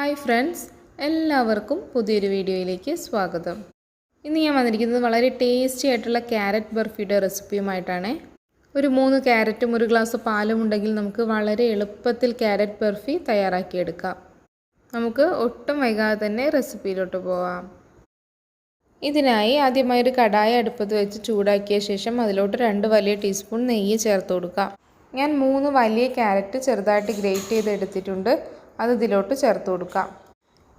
Hi friends എല്ലാവർക്കും പുതിയൊരു വീഡിയോയിലേക്ക് സ്വാഗതം. ഇന്ന് ഞാൻ വന്നിരിക്കുന്നത് വളരെ ടേസ്റ്റി ആയിട്ടുള്ള ക്യാരറ്റ് ബർഫിയുടെ റെസിപ്പിയുമായിട്ടാണ്. ഒരു മൂന്ന് ക്യാരറ്റും ഒരു ഗ്ലാസ് പാലും ഉണ്ടെങ്കിൽ നമുക്ക് വളരെ എളുപ്പത്തിൽ ക്യാരറ്റ് ബർഫി തയ്യാറാക്കിയെടുക്കാം. നമുക്ക് ഒട്ടും വൈകാതെ തന്നെ റെസിപ്പിയിലോട്ട് പോവാം. ഇതിനായി ആദ്യമായി ഒരു കടായ അടുപ്പത്ത് വെച്ച് ചൂടാക്കിയ ശേഷം അതിലോട്ട് രണ്ട് വലിയ ടീസ്പൂൺ നെയ്യ് ചേർത്ത് കൊടുക്കാം. ഞാൻ മൂന്ന് വലിയ ക്യാരറ്റ് ചെറുതായിട്ട് ഗ്രേറ്റ് ചെയ്ത് എടുത്തിട്ടുണ്ട് അത് ഇതിലോട്ട് ചേർത്ത് കൊടുക്കാം.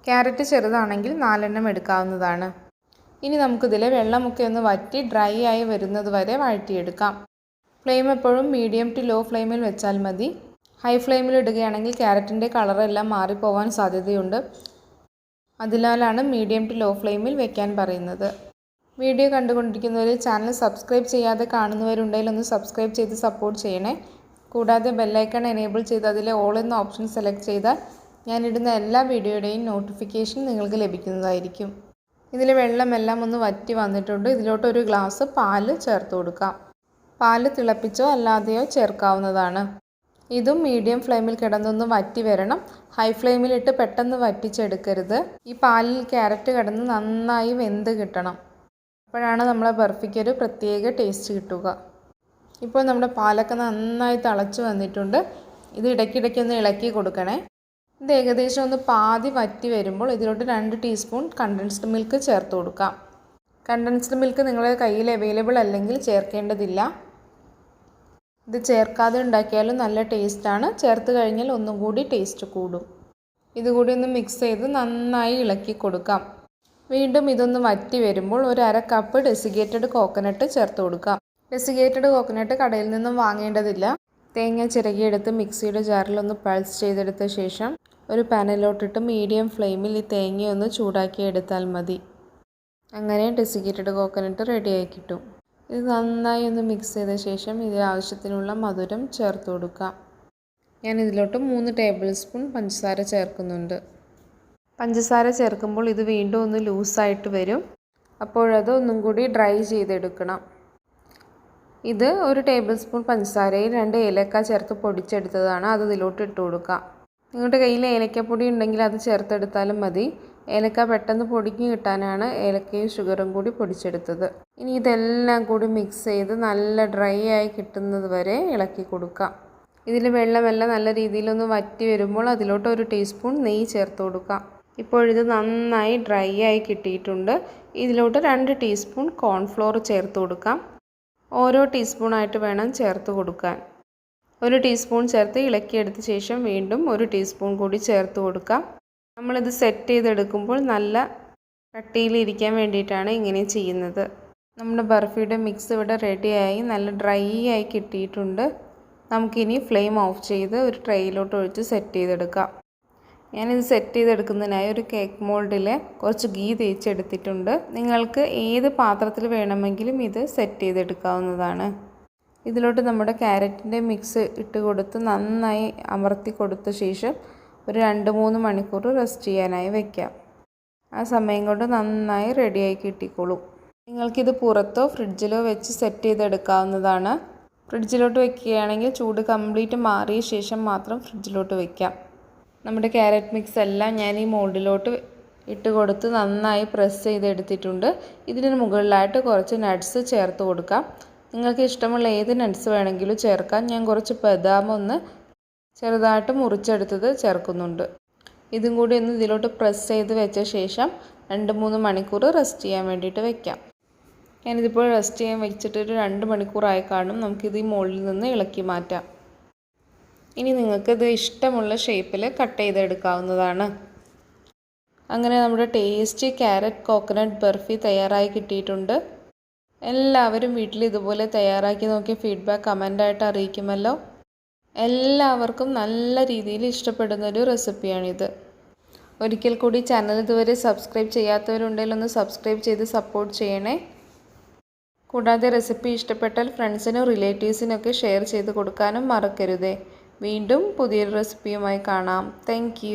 ക്യാരറ്റ് ചെറുതാണെങ്കിൽ നാലെണ്ണം എടുക്കാവുന്നതാണ്. ഇനി നമുക്കിതിലെ വെള്ളമൊക്കെ ഒന്ന് വറ്റി ഡ്രൈ ആയി വരുന്നത് വരെ വഴറ്റിയെടുക്കാം. ഫ്ലെയിം എപ്പോഴും മീഡിയം ടു ലോ ഫ്ലെയിമിൽ വെച്ചാൽ മതി. ഹൈ ഫ്ലെയിമിൽ ഇടുകയാണെങ്കിൽ ക്യാരറ്റിന്റെ കളറെല്ലാം മാറിപ്പോവാൻ സാധ്യതയുണ്ട്. അതിനാലാണ് മീഡിയം ടു ലോ ഫ്ലെയിമിൽ വെക്കാൻ പറയുന്നത്. വീഡിയോ കണ്ടുകൊണ്ടിരിക്കുന്നവർ ചാനൽ സബ്സ്ക്രൈബ് ചെയ്യാതെ കാണുന്നവരുണ്ടെങ്കിൽ ഒന്ന് സബ്സ്ക്രൈബ് ചെയ്ത് സപ്പോർട്ട് ചെയ്യണേ. കൂടാതെ ബെല്ലൈക്കൺ എനേബിൾ ചെയ്ത് അതിലെ ഓൾ എന്ന ഓപ്ഷൻ സെലക്ട് ചെയ്താൽ ഞാനിടുന്ന എല്ലാ വീഡിയോയുടെയും നോട്ടിഫിക്കേഷൻ നിങ്ങൾക്ക് ലഭിക്കുന്നതായിരിക്കും. ഇതിൽ വെള്ളമെല്ലാം ഒന്ന് വറ്റി വന്നിട്ടുണ്ട്. ഇതിലോട്ടൊരു ഗ്ലാസ് പാൽ ചേർത്ത് കൊടുക്കാം. പാൽ തിളപ്പിച്ചോ അല്ലാതെയോ ചേർക്കാവുന്നതാണ്. ഇതും മീഡിയം ഫ്ലെയിമിൽ കിടന്നൊന്ന് വറ്റി വരണം. ഹൈ ഫ്ലെയിമിലിട്ട് പെട്ടെന്ന് വറ്റിച്ചെടുക്കരുത്. ഈ പാലിൽ ക്യാരറ്റ് കിടന്ന് നന്നായി വെന്ത് കിട്ടണം. അപ്പോഴാണ് നമ്മളെ ബർഫിക്ക് ഒരു പ്രത്യേക ടേസ്റ്റ് കിട്ടുക. ഇപ്പോൾ നമ്മുടെ പാലൊക്കെ നന്നായി തിളച്ച് വന്നിട്ടുണ്ട്. ഇത് ഇടയ്ക്കിടയ്ക്ക് ഒന്ന് ഇളക്കി കൊടുക്കണേ. ഇത് ഏകദേശം ഒന്ന് പാതി വറ്റി വരുമ്പോൾ ഇതിലോട്ട് രണ്ട് ടീസ്പൂൺ കണ്ടൻസ്ഡ് മിൽക്ക് ചേർത്ത് കൊടുക്കാം. കണ്ടൻസ്ഡ് മിൽക്ക് നിങ്ങളുടെ കയ്യിൽ അവൈലബിൾ അല്ലെങ്കിൽ ചേർക്കേണ്ടതില്ല. ഇത് ചേർക്കാതെ ഉണ്ടാക്കിയാലും നല്ല ടേസ്റ്റാണ് ചേർത്ത് കഴിഞ്ഞാൽ ഒന്നും കൂടി ടേസ്റ്റ് കൂടും. ഇതുകൂടി ഒന്ന് മിക്സ് ചെയ്ത് നന്നായി ഇളക്കി കൊടുക്കാം. വീണ്ടും ഇതൊന്ന് വറ്റി വരുമ്പോൾ ഒരു അര കപ്പ് ഡെസിഗേറ്റഡ് കോക്കനട്ട് ചേർത്ത് കൊടുക്കാം. ഡെസിഗേറ്റഡ് കോക്കനട്ട് കടയിൽ നിന്നും വാങ്ങേണ്ടതില്ല. തേങ്ങ ചിരകിയെടുത്ത് മിക്സിയുടെ ജാറിലൊന്ന് പൾസ് ചെയ്തെടുത്ത ശേഷം ഒരു പാനിലോട്ടിട്ട് മീഡിയം ഫ്ലെയിമിൽ ഈ തേങ്ങയൊന്ന് ചൂടാക്കിയെടുത്താൽ മതി. അങ്ങനെ ഡെസിഗേറ്റഡ് കോക്കനട്ട് റെഡിയായി കിട്ടും. ഇത് നന്നായി ഒന്ന് മിക്സ് ചെയ്ത ശേഷം ഇതിൽ ആവശ്യത്തിനുള്ള മധുരം ചേർത്ത് കൊടുക്കാം. ഞാൻ ഇതിലോട്ട് മൂന്ന് ടേബിൾ സ്പൂൺ പഞ്ചസാര ചേർക്കുന്നുണ്ട്. പഞ്ചസാര ചേർക്കുമ്പോൾ ഇത് വീണ്ടും ഒന്ന് ലൂസായിട്ട് വരും. അപ്പോഴത് ഒന്നും കൂടി ഡ്രൈ ചെയ്തെടുക്കണം. ഇത് ഒരു ടേബിൾ സ്പൂൺ പഞ്ചസാരയിൽ രണ്ട് ഏലക്ക ചേർത്ത് പൊടിച്ചെടുത്തതാണ്. അത് ഇതിലോട്ട് ഇട്ട് കൊടുക്കാം. നിങ്ങളുടെ കയ്യിൽ ഏലക്കപ്പൊടി ഉണ്ടെങ്കിൽ അത് ചേർത്തെടുത്താലും മതി. ഏലക്ക പെട്ടെന്ന് പൊടിഞ്ഞ് കിട്ടാനാണ് ഏലക്കയും ഷുഗറും കൂടി പൊടിച്ചെടുത്തത്. ഇനി ഇതെല്ലാം കൂടി മിക്സ് ചെയ്ത് നല്ല ഡ്രൈ ആയി കിട്ടുന്നത് വരെ ഇളക്കി കൊടുക്കാം. ഇതിൽ വെള്ളമെല്ലാം നല്ല രീതിയിലൊന്ന് വറ്റി വരുമ്പോൾ അതിലോട്ട് ഒരു ടീസ്പൂൺ നെയ്യ് ചേർത്ത് കൊടുക്കാം. ഇപ്പോഴിത് നന്നായി ഡ്രൈ ആയി കിട്ടിയിട്ടുണ്ട്. ഇതിലോട്ട് രണ്ട് ടീസ്പൂൺ കോൺഫ്ലോർ ചേർത്ത് കൊടുക്കാം. ഓരോ ടീസ്പൂണായിട്ട് വേണം ചേർത്ത് കൊടുക്കാൻ. ഒരു ടീസ്പൂൺ ചേർത്ത് ഇളക്കിയെടുത്ത ശേഷം വീണ്ടും ഒരു ടീസ്പൂൺ കൂടി ചേർത്ത് കൊടുക്കാം. നമ്മളിത് സെറ്റ് ചെയ്തെടുക്കുമ്പോൾ നല്ല കട്ടിയിലിരിക്കാൻ വേണ്ടിയിട്ടാണ് ഇങ്ങനെ ചെയ്യുന്നത്. നമ്മുടെ ബർഫിയുടെ മിക്സ് ഇവിടെ റെഡിയായി നല്ല ഡ്രൈ ആയി കിട്ടിയിട്ടുണ്ട്. നമുക്കിനി ഫ്ലെയിം ഓഫ് ചെയ്ത് ഒരു ട്രെയിലോട്ട് ഒഴിച്ച് സെറ്റ് ചെയ്തെടുക്കാം. ഞാനിത് സെറ്റ് ചെയ്തെടുക്കുന്നതിനായി ഒരു കേക്ക് മോൾഡിൽ കുറച്ച് ഗീ തേച്ചെടുത്തിട്ടുണ്ട്. നിങ്ങൾക്ക് ഏത് പാത്രത്തിൽ വേണമെങ്കിലും ഇത് സെറ്റ് ചെയ്തെടുക്കാവുന്നതാണ്. ഇതിലോട്ട് നമ്മുടെ ക്യാരറ്റിന്റെ മിക്സ് ഇട്ട് കൊടുത്ത് നന്നായി അമർത്തി കൊടുത്ത ശേഷം ഒരു രണ്ട് മൂന്ന് മണിക്കൂർ റെസ്റ്റ് ചെയ്യാനായി വെക്കാം. ആ സമയം കൊണ്ട് നന്നായി റെഡിയായി കിട്ടിക്കോളും. നിങ്ങൾക്കിത് പുറത്തോ ഫ്രിഡ്ജിലോ വെച്ച് സെറ്റ് ചെയ്തെടുക്കാവുന്നതാണ്. ഫ്രിഡ്ജിലോട്ട് വെക്കുകയാണെങ്കിൽ ചൂട് കംപ്ലീറ്റ് മാറിയ ശേഷം മാത്രം ഫ്രിഡ്ജിലോട്ട് വെക്കാം. നമ്മുടെ ക്യാരറ്റ് മിക്സ് എല്ലാം ഞാൻ ഈ മോൾഡിലോട്ട് ഇട്ട് കൊടുത്ത് നന്നായി പ്രസ് ചെയ്തെടുത്തിട്ടുണ്ട്. ഇതിന് മുകളിലായിട്ട് കുറച്ച് നട്ട്സ് ചേർത്ത് കൊടുക്കാം. നിങ്ങൾക്ക് ഇഷ്ടമുള്ള ഏത് നട്ട്സ് വേണമെങ്കിലും ചേർക്കാം. ഞാൻ കുറച്ച് ബദാം ഒന്ന് ചെറുതായിട്ട് മുറിച്ചെടുത്തത് ചേർക്കുന്നുണ്ട്. ഇതും കൂടി ഒന്ന് ഇതിലോട്ട് പ്രസ് ചെയ്ത് വെച്ച ശേഷം രണ്ട് മൂന്ന് മണിക്കൂർ റെസ്റ്റ് ചെയ്യാൻ വേണ്ടിയിട്ട് വെക്കാം. ഞാനിതിപ്പോൾ റെസ്റ്റ് ചെയ്യാൻ വെച്ചിട്ട് ഒരു രണ്ട് മണിക്കൂറായി കാണും. നമുക്കിത് ഈ മുകളിൽ നിന്ന് ഇളക്കി മാറ്റാം. ഇനി നിങ്ങൾക്ക് ഇഷ്ടമുള്ള ഷേപ്പിൽ കട്ട് ചെയ്തെടുക്കാവുന്നതാണ്. അങ്ങനെ നമ്മുടെ ടേസ്റ്റി ക്യാരറ്റ് കോക്കനട്ട് ബർഫി തയ്യാറായി കിട്ടിയിട്ടുണ്ട്. എല്ലാവരും വീട്ടിൽ ഇതുപോലെ തയ്യാറാക്കി നോക്കി ഫീഡ്ബാക്ക് കമന്റായിട്ട് അറിയിക്കുമല്ലോ. എല്ലാവർക്കും നല്ല രീതിയിൽ ഇഷ്ടപ്പെടുന്നൊരു റെസിപ്പിയാണിത്. ഒരിക്കൽ കൂടി ചാനൽ ഇതുവരെ സബ്സ്ക്രൈബ് ചെയ്യാത്തവരുണ്ടെങ്കിൽ ഒന്ന് സബ്സ്ക്രൈബ് ചെയ്ത് സപ്പോർട്ട് ചെയ്യണേ. കൂടാതെ റെസിപ്പി ഇഷ്ടപ്പെട്ടാൽ ഫ്രണ്ട്സിനും റിലേറ്റീവ്സിനൊക്കെ ഷെയർ ചെയ്ത് കൊടുക്കാനും മറക്കരുതേ. വീണ്ടും പുതിയൊരു റെസിപ്പിയുമായി കാണാം. താങ്ക്